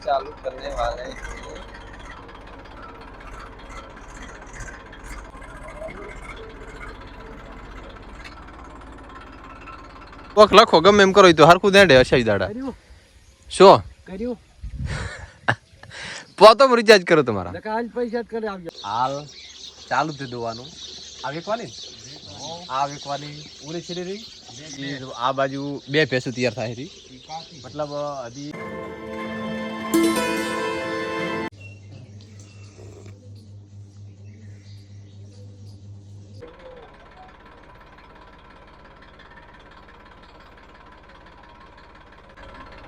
चालू करने वाले हैं કોક લખો ગમે એમ કરો ઈ તો હરખું દેડે હશાઈ દાડા કર્યું શું કર્યું પોતો રિચાર્જ કરો તમારા નકા હાલ પૈસા જ કરે આવજો હાલ ચાલુ જ દોવાનું આ વેકવાની આ વેકવાની ઉરે છે રહી ઈ આ બાજુ બે ભેંસો તૈયાર થાય રહી મતલબ હજી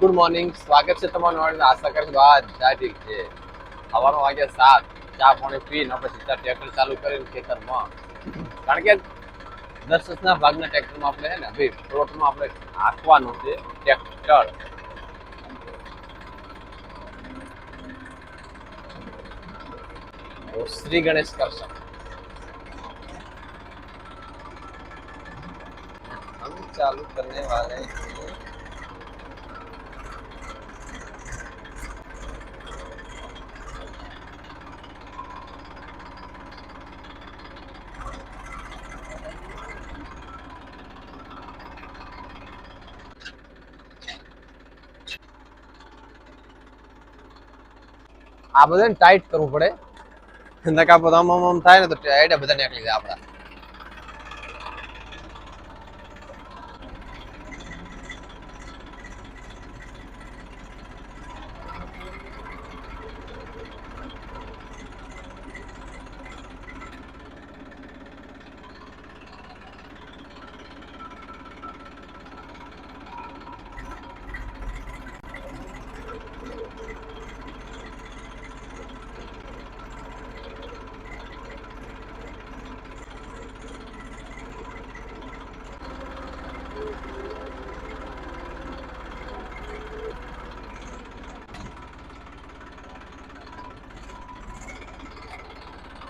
ગુડ મોર્નિંગ સ્વાગત છે તમારું નવાડીને આશા કરીશ બધા ઠીક છે. સવારનો વાગે સાત. ચા પાણી પી ને આપણે સીધા ટ્રેક્ટર ચાલુ કરીને ખેતરમાં. કારણ કે દસ દસના ભાગના ટ્રેક્ટરમાં આપણે ને ભાઈ પ્લોટમાં આપણે હાંકવાનું છે. ટ્રેક્ટર શ્રી ગણેશ કરશક ચાલુ કરને વાળે આ બધાને ટાઈટ કરવું પડે. નકા આમ આમ થાય ને તો ટાઈટ બધા નીકળી જાય આપડા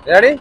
રેડી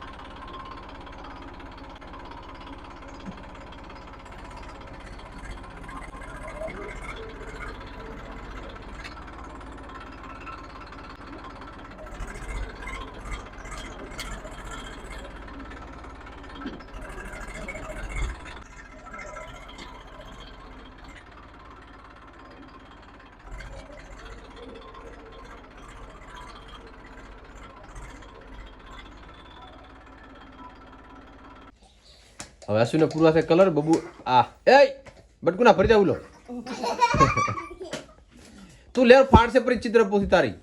હવે આસુને પૂરા થાય કલર? બબુ આ. એ બટકુના ફરી જાવ લો તું લેર ફાડશે પરી ચિત્ર પોતી તારી.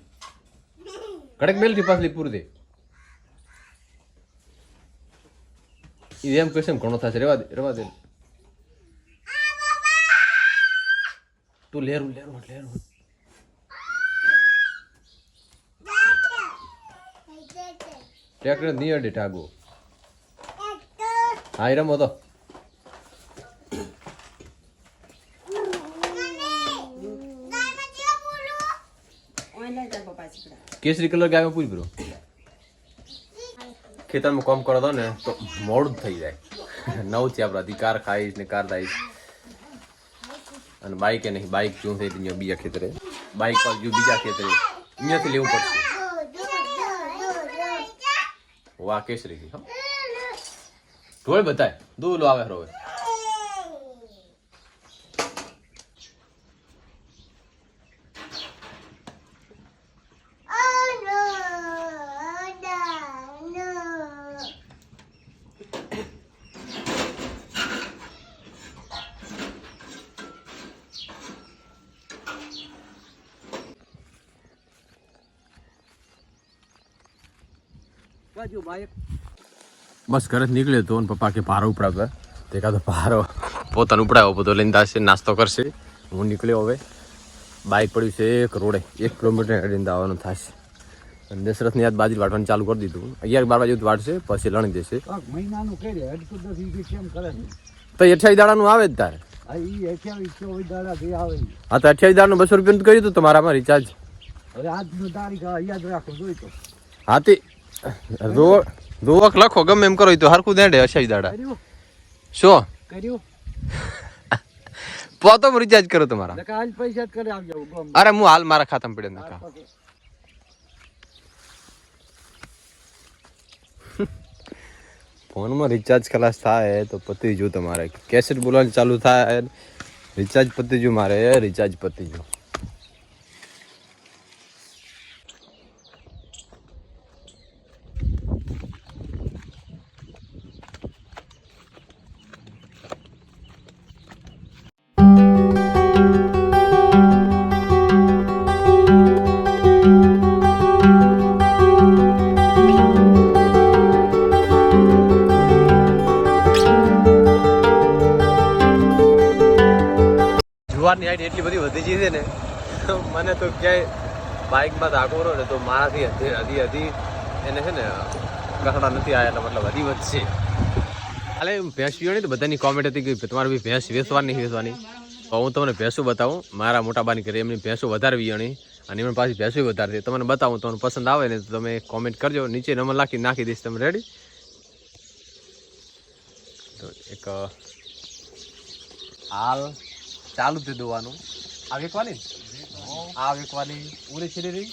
કડક મેલથી પાછલી પૂર દે. ઈ એમ કહેશે એમ ઘણો થશે. રેવા દે રેવા દે. તું લેરું લેરું લેરું ટ્રેક્ટર નહીં અડે ટાગો હા રમો તો કેસરી કલર ગાય પૂરી બ્રો ખેતરમાં કામ કરો તો ને તો મોડું થઈ જાય નવથી આપણે કાર ખાઈશ ને કાર લાઈશ અને બાઈકે નહીં બાઈક જો થઈ ત્યાં બીજા ખેતરે બાઈક પર જો બીજા ખેતરે અહીંયાથી લેવું પડશે વાહ કેસરી થી ઢોળ બતાય દૂલો આવે હવે કાજુ ભાઈ બસ ઘરે નીકળ્યો તો અને પપ્પા કે પારો ઉપડાવતા તે કાં તો પારો પોતાનો ઉપડાયો બધો લઈને દાશે નાસ્તો કરશે. હું નીકળ્યો હવે. બાઇક પડ્યું છે એક રોડે. એક કિલોમીટર હેડીને આવવાનું થશે. અને દશરથની યાદ બાજરી વાટવાનું ચાલુ કરી દીધું. અગિયાર બાર વાગે વાટશે પછી લણી દેશે. તો અઠ્યાવીસ દાડાનું આવે જ તારે. હા તો અઠ્યાવીસ દાડાનું બસો રૂપિયાનું કર્યું હતું તમારામાં રિચાર્જ હવે આજનું તારીખ યાદ રાખો જોઈ તો. હા તે दो लाख होगा मेम करो तो हर कुदे डेया अच्छा शाही दाड़ा। शो। करियो। पोतो मुरी जज करो तुम्हारा। देखा हाल पैसा कर आ जाओ अरे मु हाल मारा खत्म पड़े ना का फ़ोन में रिचार्ज क्लास था है तो पति जो तुम्हारा। कैसेट बुलाने चालू था रिचार्ज पति जो मारे रिचार्ज पति जो। હાઈટ એટલી બધી વધી ગઈ છે ને, મને તો ક્યાંય બાઇકમાં ધાકો રહ્યો ને તો મારાથી હજી હજી હજી એને છે ને કસડા નથી આવ્યા એટલે મતલબ હજી વધશે. હાલે ભેંસ પીવાની તો બધાની કોમેન્ટ હતી કે તમારે બી ભેંસ વેચવાની વેચવાની તો હું તમને ભેંસો બતાવું, મારા મોટા બાની કરી એમની ભેંસો વધારે વિયાણી અને એમની પાછી ભેંસો વધારે તમને બતાવું, તમને પસંદ આવે ને તો તમે કોમેન્ટ કરજો. નીચે નંબર નાખી નાખી દઈશ, તમે રેડી તો એક, હાલ ચાલુ જ દોવાનું. આ વેકવાની? આ વેકવાની. ઉરી છીરી રહી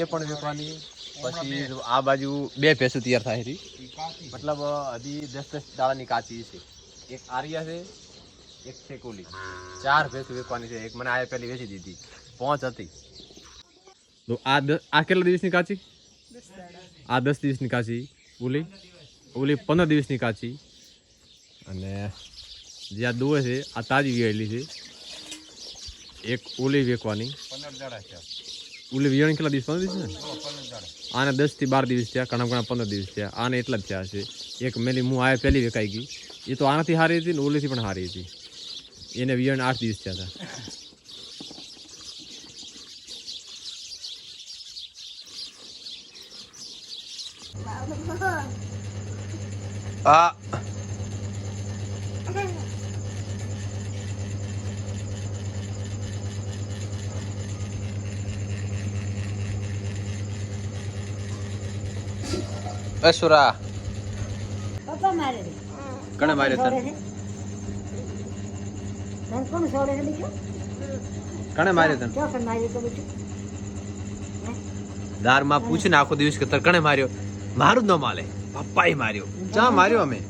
એ પણ વેકવાની. પછી આ બાજુ બે ભેંસો તૈયાર થાય રહી મતલબ હજી દસ દસ દાડાની કાચી છે. એક આર્યા છે, એક છે કોલી. ચાર ભેંસો વેકવાની છે. એક મને આ પહેલી વેચી દીધી. પાંચ હતી. તો આ આ કેટલા દિવસની કાચી? આ દસ દિવસની કાચી. ઓલી? ઓલી પંદર દિવસની કાચી. અને જે આ દુવે છે આ તાજી વિયાયેલી છે. એક ઓલી વેકવાની. ઓલી વિયાણી કેટલા દિવસ પંદર દિવસ ને આને દસથી બાર દિવસ થયા ઘણા ઘણા પંદર દિવસ થયા. આને એટલા જ થયા છે. એક મેલી હું આ પહેલી વેકાઈ ગઈ. એ તો આનાથી હારી હતી ને ઓલીથી પણ હારી હતી. એને વિયાણ આઠ દિવસ થયા હતા. આ અસુરા. પપ્પા મારે. કણે મારે છોડે તને? તને કોણ છોડે છે બીજું? કણે મારે તને? માર્યું તો બીજું? દારમાં પૂછીને આખો દિવસ કે તને કણે માર્યો? મારું જ ન માલે પપ્પાએ માર્યો. ચા માર્યો અમે?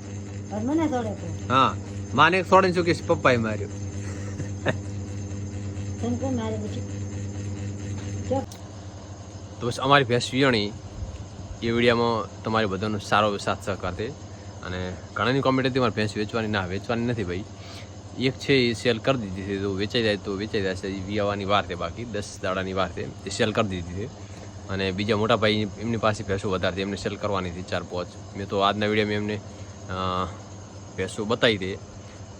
મને છોડે હા. માને થોડે શું કે પપ્પાએ માર્યો. તને કોણ મારે બીજું? તો બસ અમારી ભેંસ વિયણી એ વિડીયામાં તમારે બધાનો સારો સાથ સહકાર દે અને ઘણાની કોમેન્ટ હતી, મારી ભેંસ વેચવાની ના, વેચવાની નથી ભાઈ. એક છે એ સેલ કરી દીધી છે. તો વેચાઈ જાય તો વેચાઈ જશે એ વિયાવાની વાર છે બાકી, દસ દાડાની વાર છે. એ સેલ કરી દીધી છે. અને બીજા મોટા ભાઈ એમની પાસે ભેંસો વધારે એમને સેલ કરવાની હતી ચાર પાંચ. મેં તો આજના વિડીયોમાં એમને ભેંસો બતાવી દે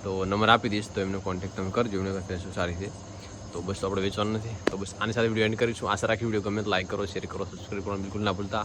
તો નંબર આપી દઈશ, તો એમનો કોન્ટેક્ટ તમે કરજો. એમને ભેંસો સારી છે. તો બસ આપણે વેચવાનું નથી. તો બસ આની સાથે વીડિયો એન્ડ કરીશું. આશા રાખી વીડિયો ગમે તો લાઈક કરો શેર કરો સબસ્ક્રાઈબ કરવાનું બિલકુલ ના ભૂલતા.